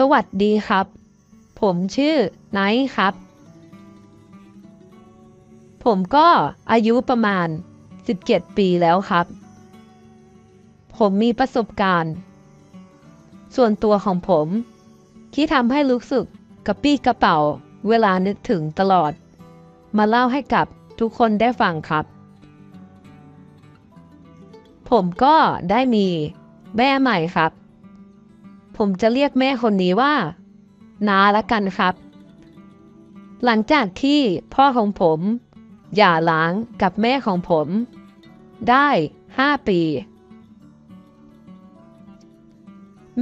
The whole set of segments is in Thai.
สวัสดีครับ ผมชื่อไนท์ครับ ผมก็อายุประมาณ 17 ปีแล้วครับ ผมมีประสบการณ์ ส่วนตัวของผม ที่ทำให้รู้สึกกระปี้กระเป๋าเวลานึกถึงตลอด มาเล่าให้กับทุกคนได้ฟังครับ ผมก็ได้มีแม่ใหม่ครับ ผมจะเรียกแม่คนนี้ว่า นาละกันครับ หลังจากที่พ่อของผมหย่าร้างกับแม่ของผม ได้5ปี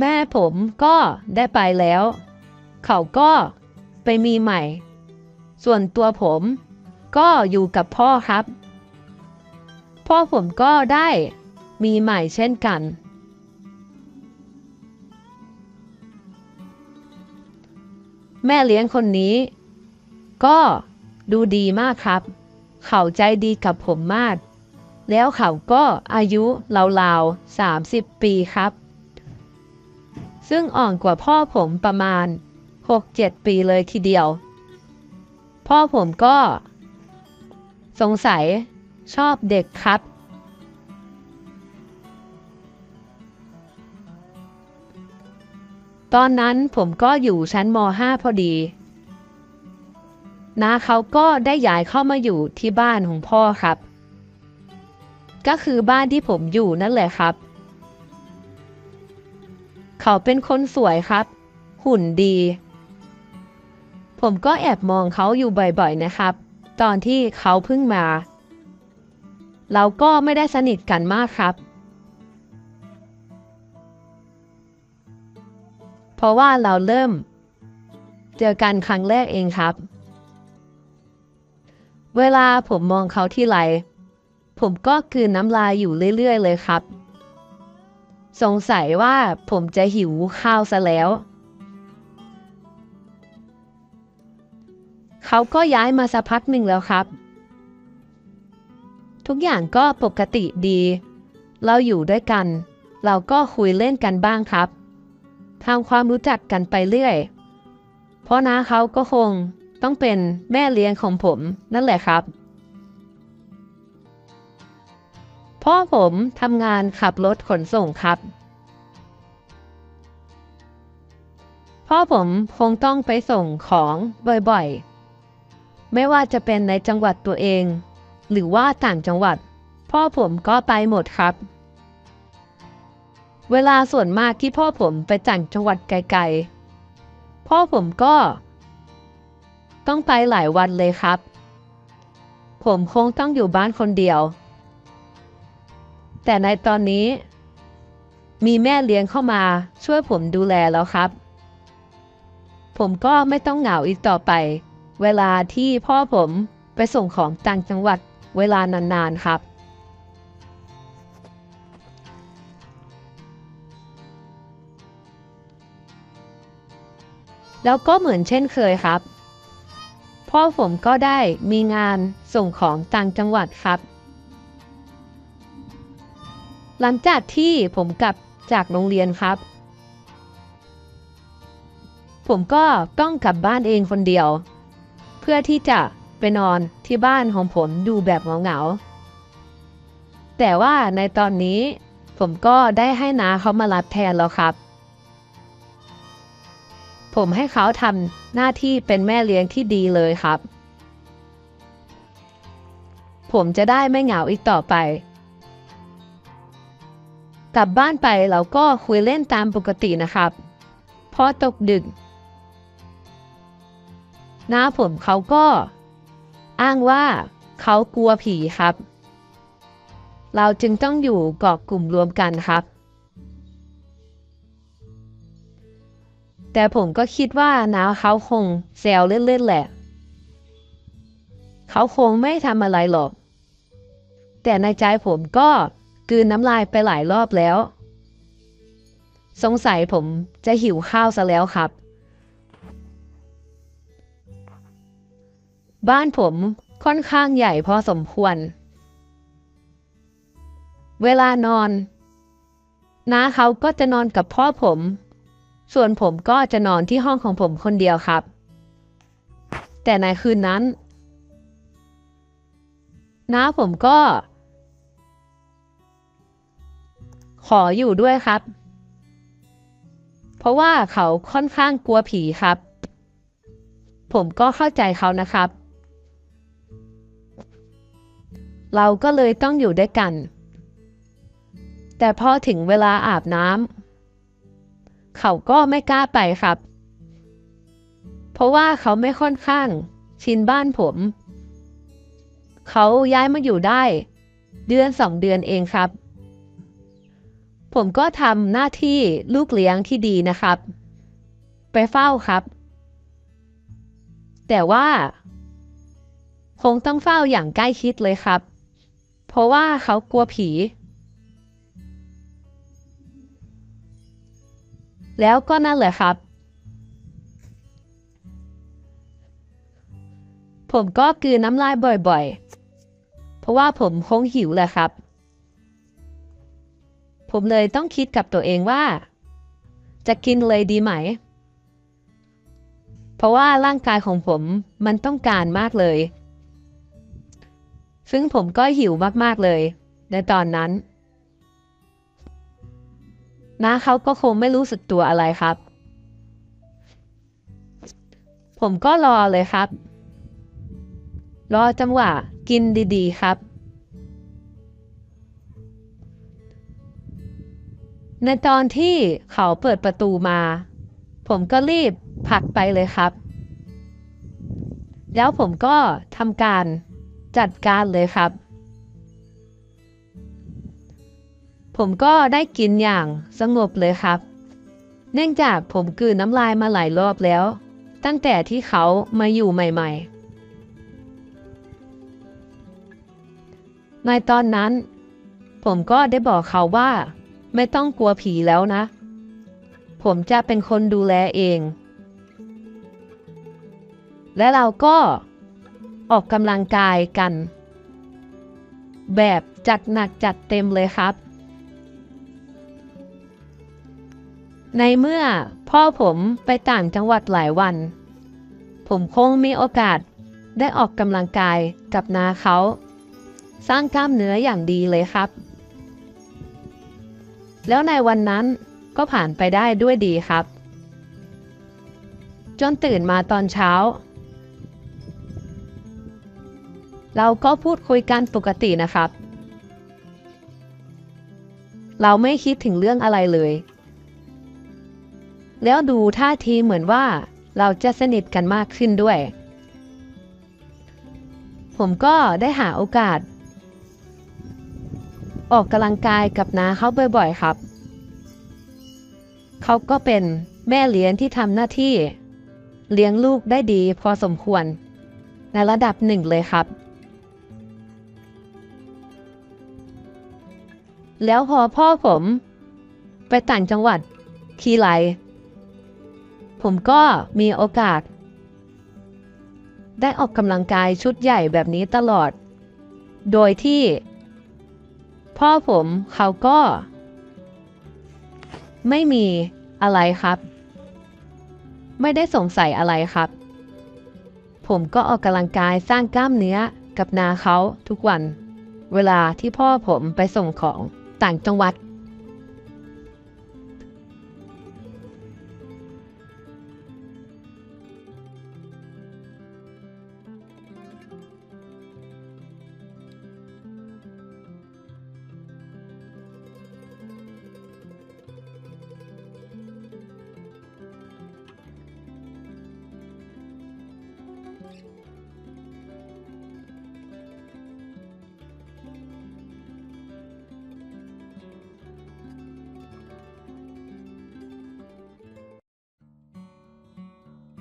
แม่ผมก็ได้ไปแล้ว เขาก็ไปมีใหม่ ส่วนตัวผมก็อยู่กับพ่อครับ พ่อผมก็ได้มีใหม่เช่นกัน แม่เลี้ยงคนนี้ ก็ดูดีมากครับ เขาใจดีกับผมมาก แล้วเขาก็อายุราวๆ30 ปีครับ ซึ่งอ่อนกว่าพ่อผมประมาณ 6-7 ปีเลยทีเดียว พ่อผมก็ สงสัยชอบเด็กครับ ตอนนั้นผมก็อยู่ชั้นม .5 พอดีน้าเขาก็ได้ย้ายเข้ามาอยู่ที่บ้านของพ่อครับ ก็คือบ้านที่ผมอยู่นั่นแหละครับ เขาเป็นคนสวยครับ หุ่นดี ผมก็แอบมองเขาอยู่บ่อยๆนะครับ ตอนที่เขาเพิ่งมา เราก็ไม่ได้สนิทกันมากครับ ราะว่าเราเริ่มเจอกันครั้งแรกเองครับ เวลาผมมองเขาที่ไร ผมก็คืนน้ำลายอยู่เรื่อย ๆ เลยครับ สงสัยว่าผมจะหิวข้าวซะแล้ว เขาก็ย้ายมาสักพักหนึ่งแล้วครับ ทุกอย่างก็ปกติดี เราอยู่ด้วยกัน เราก็คุยเล่นกันบ้างครับ ทำความรู้จักกันไปเรื่อย เพราะน้าเขาก็คงต้องเป็นแม่เลี้ยงของผมนั่นแหละครับ พ่อผมทำงานขับรถขนส่งครับ พ่อผมคงต้องไปส่งของบ่อยๆ ไม่ว่าจะเป็นในจังหวัดตัวเอง หรือว่าต่างจังหวัด พ่อผมก็ไปหมดครับ เวลาส่วนมากที่พ่อผมไปต่างจังหวัดไกลๆ พ่อผมก็ ต้องไปหลายวันเลยครับ ผมคงต้องอยู่บ้านคนเดียว แต่ในตอนนี้ มีแม่เลี้ยงเข้ามาช่วยผมดูแลแล้วครับ ผมก็ไม่ต้องเหงาอีกต่อไป เวลาที่พ่อผมไปส่งของต่างจังหวัดเวลานานๆครับ แล้วก็เหมือนเช่นเคยครับ พ่อผมก็ได้มีงานส่งของต่างจังหวัดครับ หลังจากที่ผมกลับจากโรงเรียนครับ ผมก็ต้องกลับบ้านเองคนเดียว เพื่อที่จะไปนอนที่บ้านของผมดูแบบเหงาๆแต่ว่าในตอนนี้ผมก็ได้ให้น้าเขามารับแทนแล้วครับ ผมให้เขาทำหน้าที่เป็นแม่เลี้ยงที่ดีเลยครับ ผมจะได้ไม่เหงาอีกต่อไป กลับบ้านไปเราก็คุยเล่นตามปกตินะครับ พอตกดึกน้าผมเขาก็ อ้างว่าเขากลัวผีครับ เราจึงต้องอยู่เกาะกลุ่มรวมกันครับ แต่ผมก็คิดว่าน้าเขาคงแซวเล่นๆแหละ เขาคงไม่ทำอะไรหรอก แต่ในใจผมก็กลืนน้ำลายไปหลายรอบแล้ว สงสัยผมจะหิวข้าวซะแล้วครับ บ้านผมค่อนข้างใหญ่พอสมควร เวลานอนน้าเขาก็จะนอนกับพ่อผม ส่วนผมก็จะนอนที่ห้องของผมคนเดียวครับ แต่ในคืนนั้นน้าผมก็ ขออยู่ด้วยครับ เพราะว่าเขาค่อนข้างกลัวผีครับ ผมก็เข้าใจเขานะครับ เราก็เลยต้องอยู่ด้วยกัน แต่พอถึงเวลาอาบน้ำ เขาก็ไม่กล้าไปครับ เพราะว่าเขาไม่ค่อนข้างชินบ้านผม เขาย้ายมาอยู่ได้ เดือนสองเดือนเองครับ ผมก็ทำหน้าที่ลูกเลี้ยงที่ดีนะครับ ไปเฝ้าครับ แต่ว่า คงต้องเฝ้าอย่างใกล้ชิดเลยครับ เพราะว่าเขากลัวผี แล้วก็นั่นแหละครับ ผมก็กืนน้ำลายบ่อยๆ เพราะว่าผมคงหิวแหละครับ ผมเลยต้องคิดกับตัวเองว่า จะกินเลยดีไหม เพราะว่าร่างกายของผมมันต้องการมากเลย ซึ่งผมก็หิวมากๆเลย ในตอนนั้น น้าเขาก็คงไม่รู้สึกตัวอะไรครับ ผมก็รอเลยครับ รอจังหวะกินดีๆ ครับ ในตอนที่เขาเปิดประตูมา ผมก็รีบผลักไปเลยครับ แล้วผมก็ทำการจัดการเลยครับ ผมก็ได้กินอย่างสงบเลยครับ เนื่องจากผมกืนน้ำลายมาหลายรอบแล้ว ตั้งแต่ที่เขามาอยู่ใหม่ ๆ ในตอนนั้น ผมก็ได้บอกเขาว่า ไม่ต้องกลัวผีแล้วนะ ผมจะเป็นคนดูแลเอง และเราก็ออกกำลังกายกัน แบบจัดหนักจัดเต็มเลยครับ ในเมื่อพ่อผมไปต่างจังหวัดหลายวัน ผมคงมีโอกาสได้ออกกำลังกายกับนาเขา สร้างกล้ามเนื้ออย่างดีเลยครับ แล้วในวันนั้นก็ผ่านไปได้ด้วยดีครับ จนตื่นมาตอนเช้า เราก็พูดคุยกันปกตินะครับ เราไม่คิดถึงเรื่องอะไรเลย แล้วดูท่าทีเหมือนว่าเราจะสนิทกันมากขึ้นด้วย ผมก็ได้หาโอกาส ออกกำลังกายกับน้าเขาบ่อยๆครับ เขาก็เป็นแม่เลี้ยงที่ทำหน้าที่ เลี้ยงลูกได้ดีพอสมควร ในระดับหนึ่งเลยครับ แล้วพอพ่อผม ไปต่างจังหวัดทีไร ผมก็มีโอกาส ได้ออกกำลังกายชุดใหญ่แบบนี้ตลอด โดยที่ พ่อผมเขาก็ ไม่มีอะไรครับ ไม่ได้สงสัยอะไรครับ ผมก็ออกกำลังกายสร้างกล้ามเนื้อกับนาเขาทุกวัน เวลาที่พ่อผมไปส่งของต่างจังหวัด